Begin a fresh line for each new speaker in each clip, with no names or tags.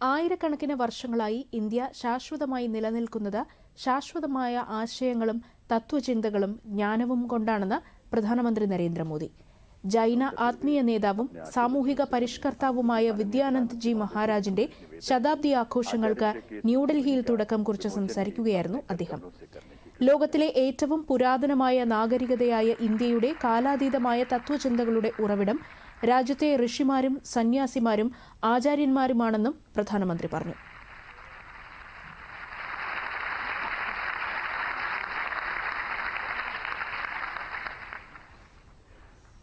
ആയിരക്കണക്കിന് വർഷങ്ങളായി ഇന്ത്യ ശാശ്വതമായി നിലനിൽക്കുന്നത് ശാശ്വതമായ ആശയങ്ങളും തത്വചിന്തകളും ജ്ഞാനവും കൊണ്ടാണെന്ന് പ്രധാനമന്ത്രി നരേന്ദ്രമോദി. ജൈന ആത്മീയ നേതാവും സാമൂഹിക പരിഷ്കർത്താവുമായ വിദ്യാനന്ദ് ജി മഹാരാജിന്റെ ശതാബ്ദി ആഘോഷങ്ങൾക്ക് ന്യൂഡൽഹിയിൽ തുടക്കം കുറിച്ച് സംസാരിക്കുകയായിരുന്നു അദ്ദേഹം. ലോകത്തിലെ ഏറ്റവും പുരാതനമായ നാഗരികതയായ ഇന്ത്യയുടെ കാലാതീതമായ തത്വചിന്തകളുടെ ഉറവിടം രാജ്യത്തെ ഋഷിമാരും സന്യാസിമാരും ആചാര്യന്മാരുമാണെന്നും പ്രധാനമന്ത്രി പറഞ്ഞു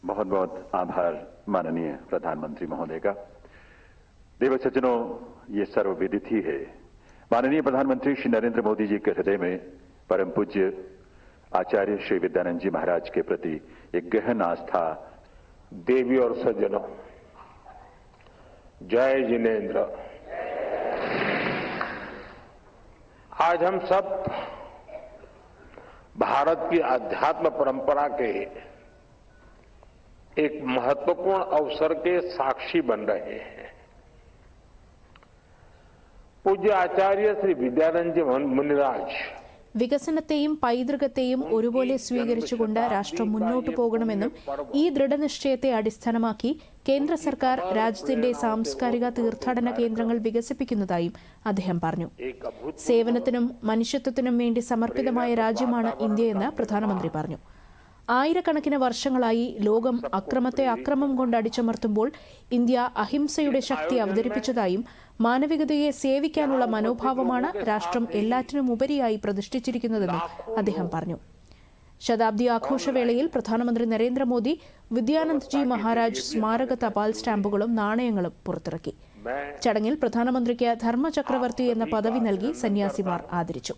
बहुत बहुत आभार माननीय प्रधानमंत्री महोदय का देव सज्जनों ये सर्वविदित ही है माननीय प्रधानमंत्री श्री नरेंद्र मोदी जी के हृदय में परम पूज्य आचार्य श्री विद्यानंद जी महाराज के प्रति एक गहन आस्था
देवी और सज्जनों। जय जिनेन्द्र। आज हम सब भारत की अध्यात्म परंपरा के एक महत्वपूर्ण अवसर के साक्षी बन रहे हैं। पूज्य आचार्य श्री विद्यानंद जी मुनिराज
വികസനത്തെയും പൈതൃകത്തെയും ഒരുപോലെ സ്വീകരിച്ചുകൊണ്ട് രാഷ്ട്രം മുന്നോട്ടു പോകണമെന്നും ഈ ദൃഢനിശ്ചയത്തെ അടിസ്ഥാനമാക്കി കേന്ദ്ര സർക്കാർ രാജ്യത്തിന്റെ സാംസ്കാരിക തീർത്ഥാടന കേന്ദ്രങ്ങൾ വികസിപ്പിക്കുന്നതായും അദ്ദേഹം പറഞ്ഞു. സേവനത്തിനും മനുഷ്യത്വത്തിനും വേണ്ടി സമർപ്പിതമായ രാജ്യമാണ് ഇന്ത്യയെന്ന് പ്രധാനമന്ത്രി പറഞ്ഞു. ആയിരക്കണക്കിന് വർഷങ്ങളായി ലോകം അക്രമത്തെ അക്രമം കൊണ്ട് അടിച്ചമർത്തുമ്പോൾ ഇന്ത്യ അഹിംസയുടെ ശക്തി അവതരിപ്പിച്ചതായും മാനവികതയെ സേവിക്കാനുള്ള മനോഭാവമാണ് രാഷ്ട്രം എല്ലാറ്റിനും ഉപരിയായി പ്രതിഷ്ഠിച്ചിരിക്കുന്നതെന്നും അദ്ദേഹം പറഞ്ഞു. ശതാബ്ദി ആഘോഷവേളയിൽ പ്രധാനമന്ത്രി നരേന്ദ്രമോദി വിദ്യാനന്ദ് ജി മഹാരാജ് സ്മാരക തപാൽ സ്റ്റാമ്പുകളും നാണയങ്ങളും പുറത്തിറക്കി. ചടങ്ങിൽ പ്രധാനമന്ത്രിക്ക് ധർമ്മചക്രവർത്തി എന്ന പദവി നൽകി സന്യാസിമാർ ആദരിച്ചു.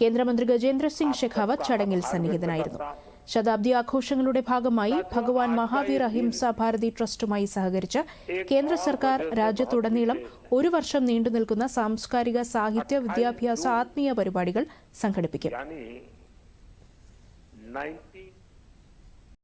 കേന്ദ്രമന്ത്രി ഗജേന്ദ്രസിംഗ് ഷെഖാവത്ത് ചടങ്ങിൽ സന്നിഹിതനായിരുന്നു. ശതാബ്ദി ആഘോഷങ്ങളുടെ ഭാഗമായി ഭഗവാൻ മഹാവീർ അഹിംസ ഭാരതി ട്രസ്റ്റുമായി സഹകരിച്ച് കേന്ദ്ര സർക്കാർ രാജ്യത്തുടനീളം ഒരു വർഷം നീണ്ടുനിൽക്കുന്ന സാംസ്കാരിക സാഹിത്യ വിദ്യാഭ്യാസ ആത്മീയ പരിപാടികൾ സംഘടിപ്പിക്കും.